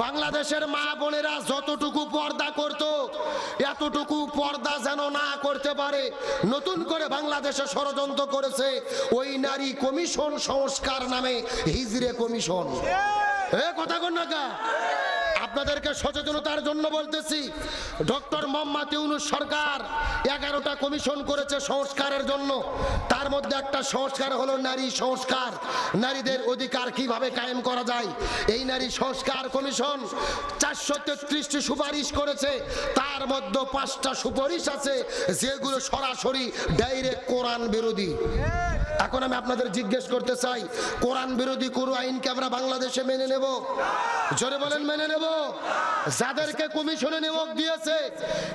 বাংলাদেশের মা বোনেরা যতটুকু পর্দা করত, এতটুকু পর্দা যেন না করতে পারে, নতুন করে বাংলাদেশে ষড়যন্ত্র করেছে ওই নারী কমিশন সংস্কার নামে হিজরে কমিশন এ, কথা কন্যা? আপনাদেরকে সচেতনতার জন্য বলতেছি, ডক্টর মোহাম্মদ ইউনুস সরকার এগারোটা কমিশন করেছে সংস্কারের জন্য। তার মধ্যে একটা সংস্কার হলো নারী সংস্কার। নারীদের অধিকার কীভাবে কায়েম করা যায়? এই নারী সংস্কার কমিশন চারশো তেত্রিশটি সুপারিশ করেছে। তার মধ্যে পাঁচটা সুপারিশ আছে, যেগুলো সরাসরি ডাইরেক্ট কোরআন বিরোধী। এখন আমি আপনাদের জিজ্ঞেস করতে চাই, কোরআন বিরোধী কোনো আইনকে আমরা বাংলাদেশে মেনে নেব? জোরে বলেন, মেনে নেব? যাদেরকে কমিশনে নিয়োগ দিয়েছে,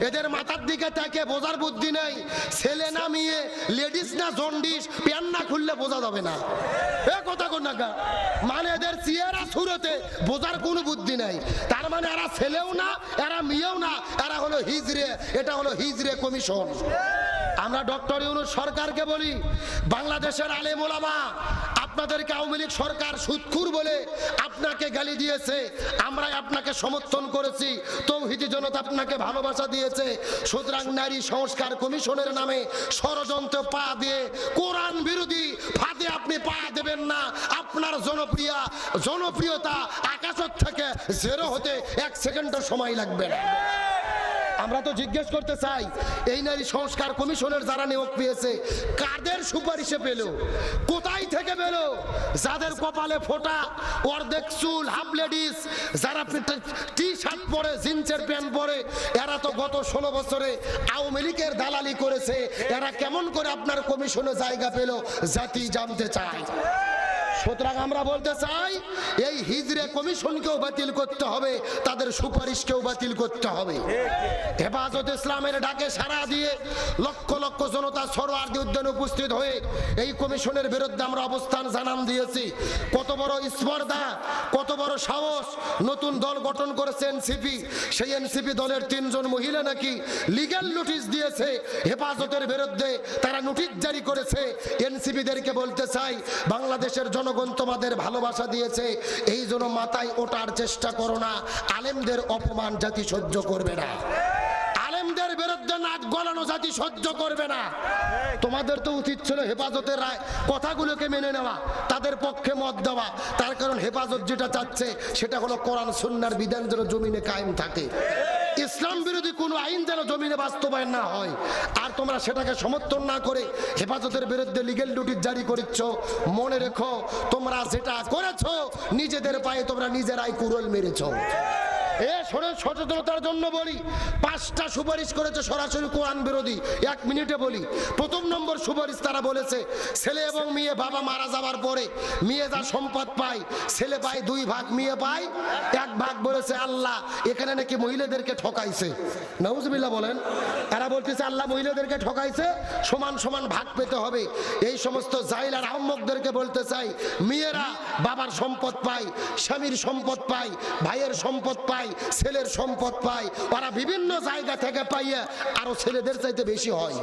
এদের মাথার দিকে তাকে বোঝার বুদ্ধি নেই। ছেলে না মেয়ে, লেডিস না জন্ডিস প্যান না খুললে বোঝা যাবে না। এ কথা কোন মানে এদের চেয়ারা সুরতে বোঝার কোনো বুদ্ধি নাই। তার মানে এরা ছেলেও না, এরা মেয়েও না, এরা হলো হিজরে, এটা হলো হিজরে কমিশন। আমরা ডক্টর ইউনুস সরকারকে বলি, বাংলাদেশের আলেম ওলামা, আপনাদেরকে আওয়ামী লীগ সরকার সুৎখুর বলে আপনাকে গালি দিয়েছে, আমরাই আপনাকে সমর্থন করেছি, তৌহিদি জনতা আপনাকে ভালোবাসা দিয়েছে, সুতরাং নারী সংস্কার কমিশনের নামে ষড়যন্ত্র পা দিয়ে কোরআন বিরোধী ফাঁদে আপনি পা দেবেন না, আপনার জনপ্রিয়া, জনপ্রিয়তা আকাশের থেকে জেরো হতে এক সেকেন্ডও সময় লাগবে না। আমরা তো জিজ্ঞেস করতে চাই, এই নারী সংস্কার কমিশনের যারা নিয়োগ পেয়েছে, কাদের সুপারিশে পেল? কোথায় থেকে পেল? যাদের কপালে ফোটা, অর্ধেক চুল, হাফ লেডিস, যারা টি শার্ট পরে, জিন্সের প্যান্ট পরে, এরা তো গত ষোলো বছরে আওয়ামী লীগের দালালি করেছে, এরা কেমন করে আপনার কমিশনে জায়গা পেল, জাতি জানতে চায়। সুতরাং আমরা বলতে চাই, এই হিজরে কমিশনকেও বাতিল করতে হবে, তাদের সুপারিশকেও বাতিল করতে হবে। হেফাজত ইসলামের ডাকে সাড়া দিয়ে লক্ষ লক্ষ জনতা সরোয়ার্দি উদ্যানে উপস্থিত হয়ে এই কমিশনের বিরুদ্ধে আমরা অবস্থান জানান দিয়েছি। কত বড় স্পর্ধা, কত বড় সাহস, নতুন দল গঠন করেছে এনসিপি। সেই এনসিপি দলের তিনজন মহিলা নাকি লিগ্যাল নোটিশ দিয়েছে, হেফাজতের বিরুদ্ধে তারা নোটিশ জারি করেছে। এনসিপিদেরকে বলতে চাই, বাংলাদেশের জনগণ তোমাদের ভালোবাসা দিয়েছে, এই জন্য মাথায় ওঠার চেষ্টা করো না। আলেমদের অপমান জাতি সহ্য করবে না। আলেমদের বিরুদ্ধে নাক গলানো জাতি সহ্য করবে না। তোমাদের তো উচিত ছিল হেফাজতের কথাগুলোকে মেনে নেওয়া, তাদের পক্ষে মত দেওয়া। তার কারণ হেফাজত যেটা চাচ্ছে, সেটা হলো কোরআন, সুন্নার বিধান যেন জমিনে কায়েম থাকে। ইসলাম বিরোধী কোনো আইন যেন জমিনে বাস্তবায়ন না হয়, আর তোমরা সেটাকে সমর্থন না করে হেফাজতের বিরুদ্ধে লিগেল নোটিশ জারি করেছ মনে রেখো, তোমরা যেটা করেছ, নিজেদের পায়ে তোমরা নিজেরাই কুরল মেরেছো। এ শোনো সচেতনতার জন্য বলি, পাঁচটা সুপারিশ করেছে সরাসরি কোরআন বিরোধী। এক মিনিটে বলি, প্রথম নম্বর সুপারিশ তারা বলেছে, ছেলে এবং মেয়ে বাবা মারা যাওয়ার পরে মেয়ে যা সম্পদ পায়, ছেলে পায় দুই ভাগ, মেয়ে পায় এক ভাগ বলেছে আল্লাহ, এখানে নাকি মহিলাদেরকে ঠকাইছে। নাউজবিল্লাহ বলেন, এরা বলতেছে আল্লাহ মহিলাদেরকে ঠকাইছে, সমান সমান ভাগ পেতে হবে। এই সমস্ত জাইলার আহম্মকদেরকে বলতে চাই, মেয়েরা বাবার সম্পদ পায়, স্বামীর সম্পদ পায়, ভাইয়ের সম্পদ পায় ছেলের সম্পদ পায় ওরা বিভিন্ন জায়গা থেকে পাইয়া আরও ছেলেদের চাইতে বেশি হয়।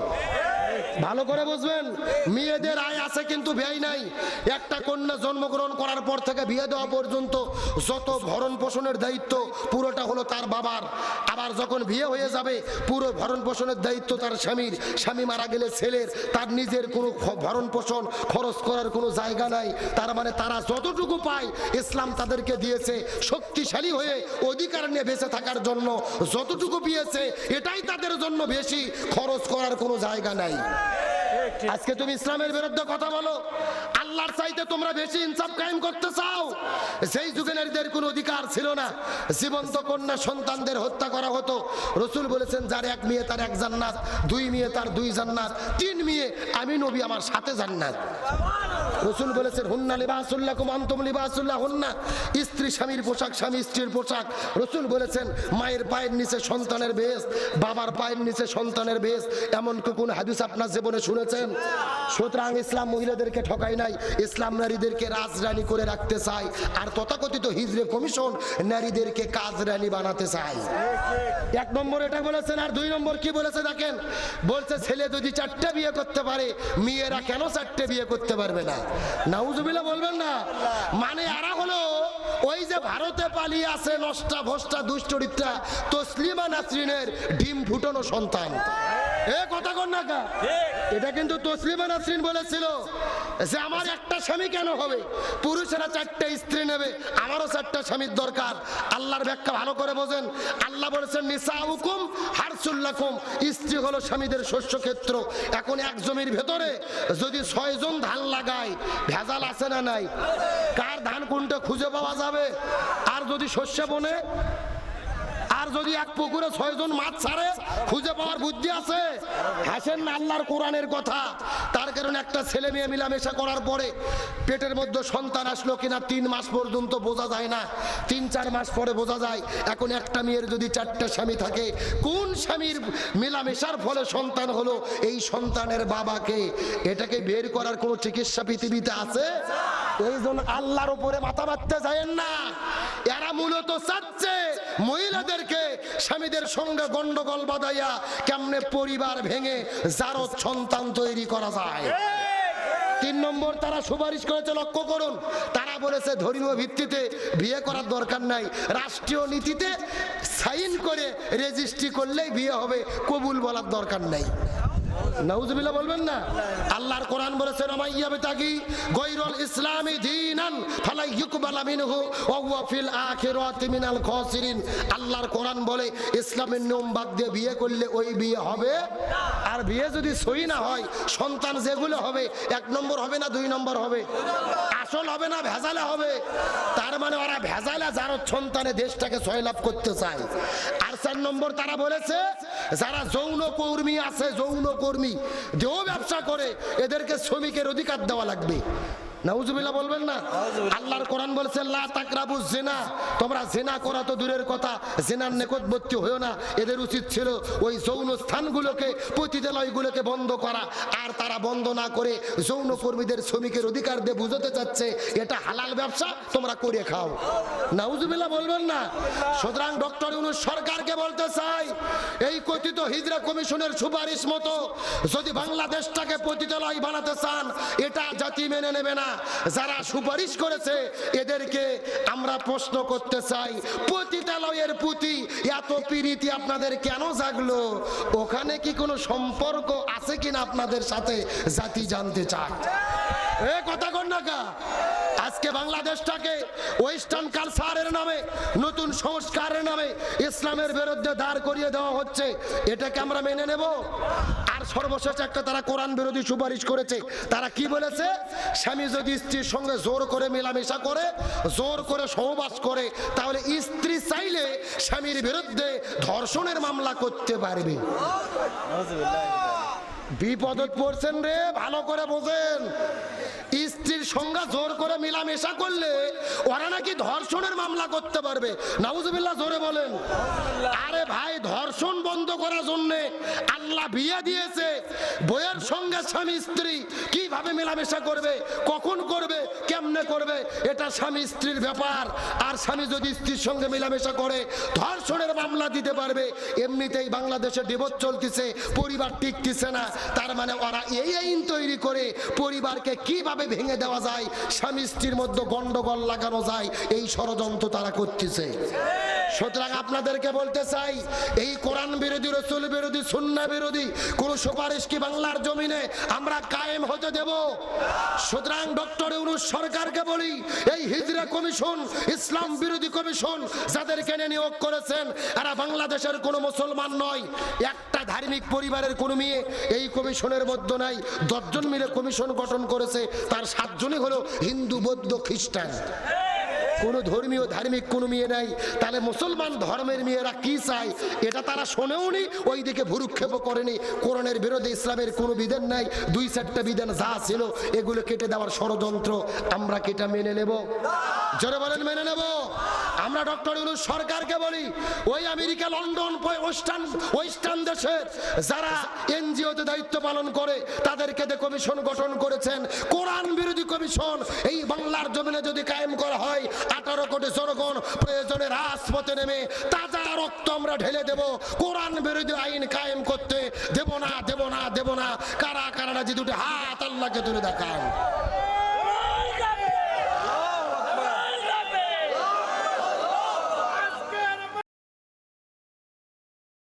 ভালো করে বুঝবেন, মেয়েদের আয় আছে কিন্তু ব্যয় নাই। একটা কন্যা জন্মগ্রহণ করার পর থেকে বিয়ে দেওয়া পর্যন্ত যত ভরণ পোষণের দায়িত্ব পুরোটা হলো তার বাবার। আবার যখন বিয়ে হয়ে যাবে, পুরো ভরণ পোষণের দায়িত্ব তার স্বামীর। স্বামী মারা গেলে ছেলের, তার নিজের কোনো ভরণ পোষণ খরচ করার কোনো জায়গা নাই। তার মানে তারা যতটুকু পায়, ইসলাম তাদেরকে দিয়েছে শক্তিশালী হয়ে অধিকার নিয়ে বেঁচে থাকার জন্য। যতটুকু পেয়েছে, এটাই তাদের জন্য বেশি। খরচ করার কোনো জায়গা নাই। আজকে তুমি ইসলামের বিরুদ্ধে কথা বলো। আল্লাহর চাইতে তোমরা বেশি ইনসাফ কায়েম করতে চাও। সেই যুগে নারীদের কোনো অধিকার ছিল না। জীবন্ত কন্যা সন্তানদের হত্যা করা হতো। রসুল বলেছেন, যার এক মেয়ে তার এক জান্নাত, দুই মেয়ে তার দুই জান্নাত, তিন মেয়ে আমি নবী আমার সাথে জান্নাত। রসুল বলেছেন, হুন্না লিবাসুল্লাহ কুমান্তম লিবাসুল্লাহ হুন্না। স্ত্রী স্বামীর পোশাক, স্বামী স্ত্রীর পোশাক। রসুল বলেছেন, মায়ের পায়ের নিচে সন্তানের বেশ, বাবার পায়ের নিচে সন্তানের বেশ। এমন কোন হাদিস আপনার জীবনে শুনেছেন? সুতরাং ইসলাম মহিলাদেরকে ঠকাই নাই, ইসলাম নারীদেরকে রাজরানী করে রাখতে চায়, আর তথাকথিত হিজরে কমিশন নারীদেরকে কাজ রানী বানাতে চায়। এক নম্বর এটা বলেছেন, আর দুই নম্বর কি বলেছে দেখেন? বলছে, ছেলে যদি চারটে বিয়ে করতে পারে, মেয়েরা কেন চারটে বিয়ে করতে পারবে না? বলবেন না। মানে এরা হলো ওই যে ভারতে পালিয়ে আছে নষ্টা ভষ্টা দুশ্চরিত্রা তসলিমা নাসরিনের ডিম ফুটানো সন্তান। এ কথা কর না এটা কিন্তু তসলিমা নাসরিন বলেছিল। যে আমার একটা স্বামী কেন হবে? পুরুষেরা চারটে স্ত্রী নেবে, আমারও চারটা স্বামীর দরকার। আল্লাহর ব্যাখ্যা ভালো করে বোঝেন। আল্লাহ বলেছেন নিসা হুকুম হারসুল্লাকুম স্ত্রী হলো স্বামীদের শস্য ক্ষেত্র এখন এক জমির ভেতরে যদি ছয়জন ধান লাগায়, ভেজাল আছে না নাই? কার ধান কোনটা খুঁজে পাওয়া যাবে? আর যদি শস্য বনে যদি এক পুকুরে ছয়জন মাছ ছাড়ে, খুঁজে পাওয়ার বুদ্ধি আছে? হাসেন না আল্লাহর কোরআনের কথা। তার কারণে একটা ছেলে মেয়ে মিলামেশা করার পরে পেটের মধ্যে সন্তান আসলো কিনা তিন মাস পর্যন্ত বোঝা যায় না। তিন, চার মাস পরে বোঝা যায়, এখন একটা মেয়ের যদি চারটা স্বামী থাকে, কোন স্বামীর মেলামেশার ফলে সন্তান হলো? এই সন্তানের বাবাকে। এটাকে বের করার কোনো চিকিৎসা পৃথিবীতে আছে? এই জন্য আল্লাহর উপরে মাথা মারতে যায়েন না। এরা মূলত চাচ্ছে মহিলাদেরকে স্বামীদের সঙ্গে গন্ডগোল বাঁধাইয়া কেমনে পরিবার ভেঙে যার সন্তান তৈরি করা যায়? তিন নম্বর, তারা সুপারিশ করেছে, লক্ষ্য করুন, তারা বলেছে ধর্মীয় ভিত্তিতে বিয়ে করার দরকার নাই। রাষ্ট্রীয় নীতিতে সাইন করে রেজিস্ট্রি করলেই বিয়ে হবে, কবুল বলার দরকার নাই। নাউজুবিল্লাহ বলবেন না? আল্লাহর কোরআন বলেছেন আমাইয়া বিতাগি গৈরুল ইসলামি দীনান ফালা ইউকবালা মিনহু ওয়া ফিল আখিরাতি মিনাল খাসিরিন। আল্লাহর কোরআন বলে, ইসলামের নিয়ম বাদ দিয়ে বিয়ে করলে ওই বিয়ে হবে। আর বিয়ে যদি সই না হয়, সন্তান যেগুলো হবে, এক নম্বর হবে না দুই নম্বর হবে? আসল হবে না ভেজালে হবে? তার মানে ওরা ভেজালে যার সন্তানে দেশটাকে সয়লাভ করতে চায়। চার নম্বর তারা বলেছে, যারা যৌন কর্মী আছে যৌন কর্মী দেহ ব্যবসা করে, এদেরকে শ্রমিকের অধিকার দেওয়া লাগবে। নাউজুবিল্লাহ বলবেন না? আল্লাহর কোরআন বলছে লা তাকরাবু জিনা। তোমরা জিনা করা তো দূরের কথা জিনার নিকটবর্তী হয়েও না। এদের উচিত ছিল ওই যৌন স্থানগুলোকে পতিতালয়গুলোকে বন্ধ করা। আর তারা বন্ধ না করে যৌন কর্মীদের শ্রমিকের অধিকার দিয়ে বুঝতে চাচ্ছে এটা হালাল ব্যবসা তোমরা করে খাও। নাউজুবিল্লাহ বলবেন না? সুতরাং ডক্টর ইউনুস সরকারকে বলতে চাই এই কথিত হিজরা কমিশনের সুপারিশ মতো যদি বাংলাদেশটাকে পতিতালয় বানাতে চান এটা জাতি মেনে নেবে না। যারা সুপারিশ করেছে, এদেরকে আমরা প্রশ্ন করতে চাই, পতিতালয়ের প্রতি এত প্রীতি আপনাদের কেন জাগলো? ওখানে কি কোনো সম্পর্ক আছে কিনা আপনাদের সাথে? জাতি জানতে চায়। এ কথা কন আজকে বাংলাদেশটাকে ওয়েস্টার্ন কালচারের নামে, নতুন সংস্কারের নামে, ইসলামের বিরুদ্ধে দাঁড় করিয়ে দেওয়া হচ্ছে। এটাকে আমরা মেনে নেব? আর সর্বশেষ একটা তারা কোরআন বিরোধী সুপারিশ করেছে। তারা কি বলেছে? স্বামী যদি স্ত্রীর সঙ্গে জোর করে মেলামেশা করে জোর করে সহবাস করে তাহলে স্ত্রী চাইলে স্বামীর বিরুদ্ধে ধর্ষণের মামলা করতে পারবে। বিপদত পড়ছেন রে ভালো করে বোঝেন। স্ত্রীর সঙ্গে জোর করে মিলামেশা করলে ওরা নাকি ধর্ষণের মামলা করতে পারবে। নাউজুবিল্লাহ জোরে বলেন। আরে ভাই ধর্ষণ বন্ধ করার জন্য আল্লাহ বিয়ে দিয়েছে। বইয়ের সঙ্গে স্বামী স্ত্রী কীভাবে মেলামেশা করবে কখন করবে কেমনে করবে এটা স্বামী স্ত্রীর ব্যাপার। আর স্বামী যদি স্ত্রীর সঙ্গে মেলামেশা করে ধর্ষণের মামলা দিতে পারবে। এমনিতেই বাংলাদেশে ডিভোর্স চলতেছে পরিবার টিকতেছে না। তার মানে ওরা এই আইন তৈরি করে পরিবারকে কীভাবে ভেঙে দেওয়া যায়? স্বামী স্ত্রীর মধ্যে গন্ডগোল লাগানো যায়। এই ষড়যন্ত্র তারা করতেছে। সুতরাং আপনাদেরকে বলতে চাই, এই কোরআন বিরোধী, রসুল বিরোধী সুন্না বিরোধী, কোন সুপারিশ কি বাংলার জমিনে আমরা কায়েম হতে দেব? সুতরাং ডক্টর ইউনুস সরকারকে বলি, এই হিজরা কমিশন, ইসলাম বিরোধী কমিশন যাদেরকে নিয়ে নিয়োগ করেছেন, এরা বাংলাদেশের কোনো মুসলমান নয়। একটা ধার্মিক পরিবারের কোনো মেয়ে এই কমিশনের মধ্যে নাই। দশজন মিলে কমিশন গঠন করেছে, তার সাতজনই হলো হিন্দু, বৌদ্ধ, খ্রিস্টান। কোনো ধর্মীয়, ধার্মিক কোনো মেয়ে নাই। তাহলে মুসলমান ধর্মের মেয়েরা কি চায়? এটা তারা শোনেও নি ওই দিকে ভুরুক্ষেপ করেনি। কোরআনের বিরোধে ইসলামের কোনো বিধান নাই, দুই চারটা বিধান যা ছিল, এগুলো কেটে দেওয়ার ষড়যন্ত্র আমরা কেটা মেনে নেব? জোরে বলেন, মেনে নেব। আমরা ডক্টর ইউনুস সরকারকে বলি, ওই আমেরিকা, লন্ডন ওয়েস্টার্ন ওয়েস্টার্ন দেশের যারা এনজিওতে দায়িত্ব পালন করে, তাদেরকে দিয়ে কমিশন গঠন করেছেন, কোরআন বিরোধী কমিশন, এই বাংলার জমিনে যদি কায়েম করা হয়, আঠারো কোটি জনগণ প্রয়োজনে রাজপথে নেমে তাজা রক্ত আমরা ঢেলে দেব। কোরআন বিরোধী আইন কায়েম করতে দেব না দেব না দেব না। কারা কারা যে দুটি হাত আল্লাহকে তুলে দেখান?